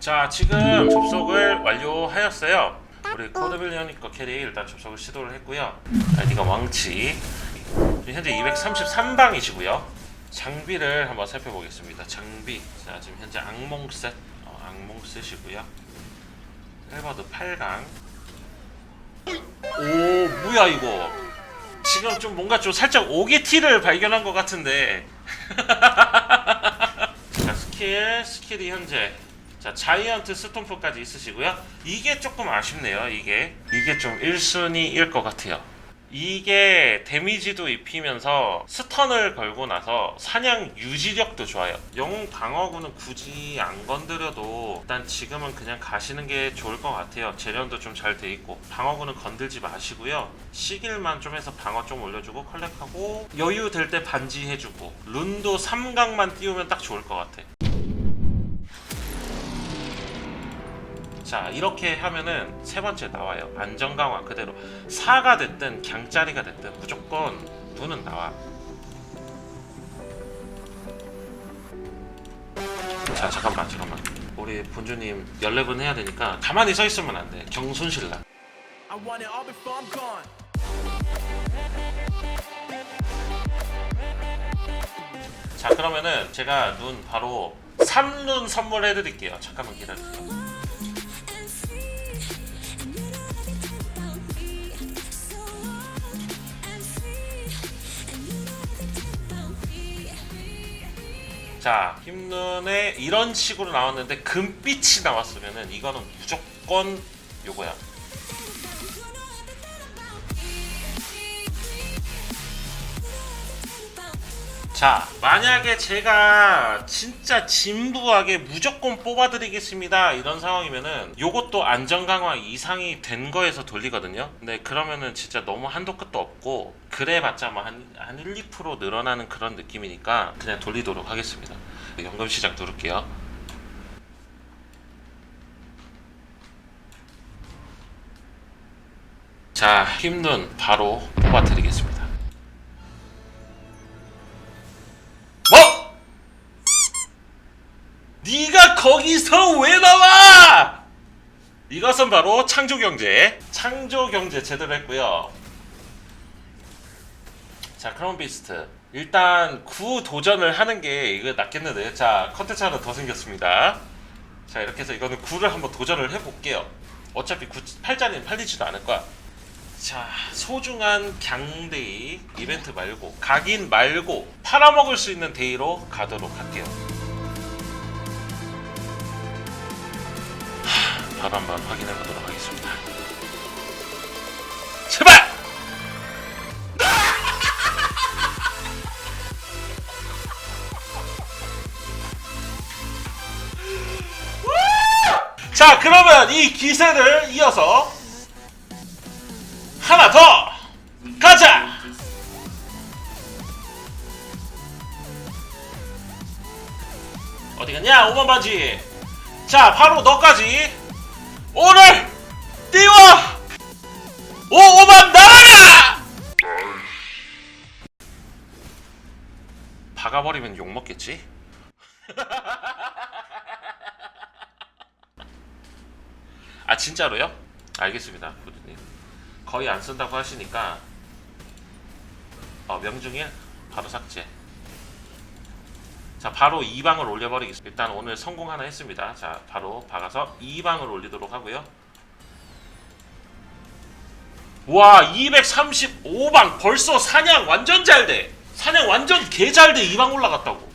자 지금 접속을 완료하였어요. 우리 코드빌리언이 거 캐리 일단 접속을 시도를 했고요. 아이디가 왕치. 현재 233방이시고요. 장비를 한번 살펴보겠습니다. 장비. 자 지금 현재 악몽셋. 어, 악몽셋이고요. 헬버드 8강. 오 뭐야 이거? 지금 좀 뭔가 좀 살짝 오게 티를 발견한 것 같은데. 자 스킬 스킬이 현재 자 자이언트 스톰프까지 있으시고요. 이게 조금 아쉽네요 이게. 이게 좀 1순위일 것 같아요. 이게 데미지도 입히면서 스턴을 걸고 나서 사냥 유지력도 좋아요. 영웅 방어구는 굳이 안 건드려도 일단 지금은 그냥 가시는 게 좋을 것 같아요. 재련도 좀 잘 돼 있고. 방어구는 건들지 마시고요. 시길만 좀 해서 방어 좀 올려주고 컬렉하고 여유 될 때 반지 해주고. 룬도 3강만 띄우면 딱 좋을 것 같아 자 이렇게 하면은 세 번째 나와요. 안정 강화 그대로. 4가 됐든 강짜리가 됐든 무조건 눈은 나와. 자 잠깐만 잠깐만. 우리 본주님 연랩은 해야 되니까 가만히 서 있으면 안돼. 경순신라. 자 그러면은 제가 눈 바로 3눈 선물해 드릴게요. 잠깐만 기다려주세요 자 힘눈에 이런 식으로 나왔는데 금빛이 나왔으면은 이거는 무조건 요거야 자, 만약에 제가 진짜 진부하게 무조건 뽑아드리겠습니다 이런 상황이면은 요것도 안전 강화 이상이 된 거에서 돌리거든요. 근데 그러면은 진짜 너무 한도 끝도 없고 그래봤자 뭐한 한 1, 2% 늘어나는 그런 느낌이니까 그냥 돌리도록 하겠습니다. 연금 시작 누를게요. 자, 힘눈 바로 뽑아드리겠습니다. 뭐? 네가 거기서 왜 나와? 이것은 바로 창조경제. 창조경제 제대로 했고요. 자, 크라운 비스트. 일단 구 도전을 하는 게 이거 낫겠는데. 자, 컨텐츠 하나 더 생겼습니다. 자, 이렇게 해서 이거는 구를 한번 도전을 해볼게요. 어차피 구, 팔자는 팔리지도 않을 거야. 자, 소중한 강데이 이벤트 말고 각인 말고 팔아먹을 수 있는 데이로 가도록 할게요. 하, 바로 한번 확인해 보도록 하겠습니다. 자, 그러면 이 기세를 이어서 하나 더 가자. 어디 갔냐 오만 바지. 자 바로 너까지 오늘 띄워 오 오만 나가라. 박아버리면 욕 먹겠지. 아 진짜로요? 알겠습니다, 부드님. 거의 안 쓴다고 하시니까 어, 명중에 바로 삭제. 자, 바로 2방을 올려버리겠습니다. 일단 오늘 성공 하나 했습니다. 자, 바로 박아서 2방을 올리도록 하고요. 와, 235방 벌써 사냥 완전 잘 돼. 사냥 완전 개 잘 돼. 2방 올라갔다고.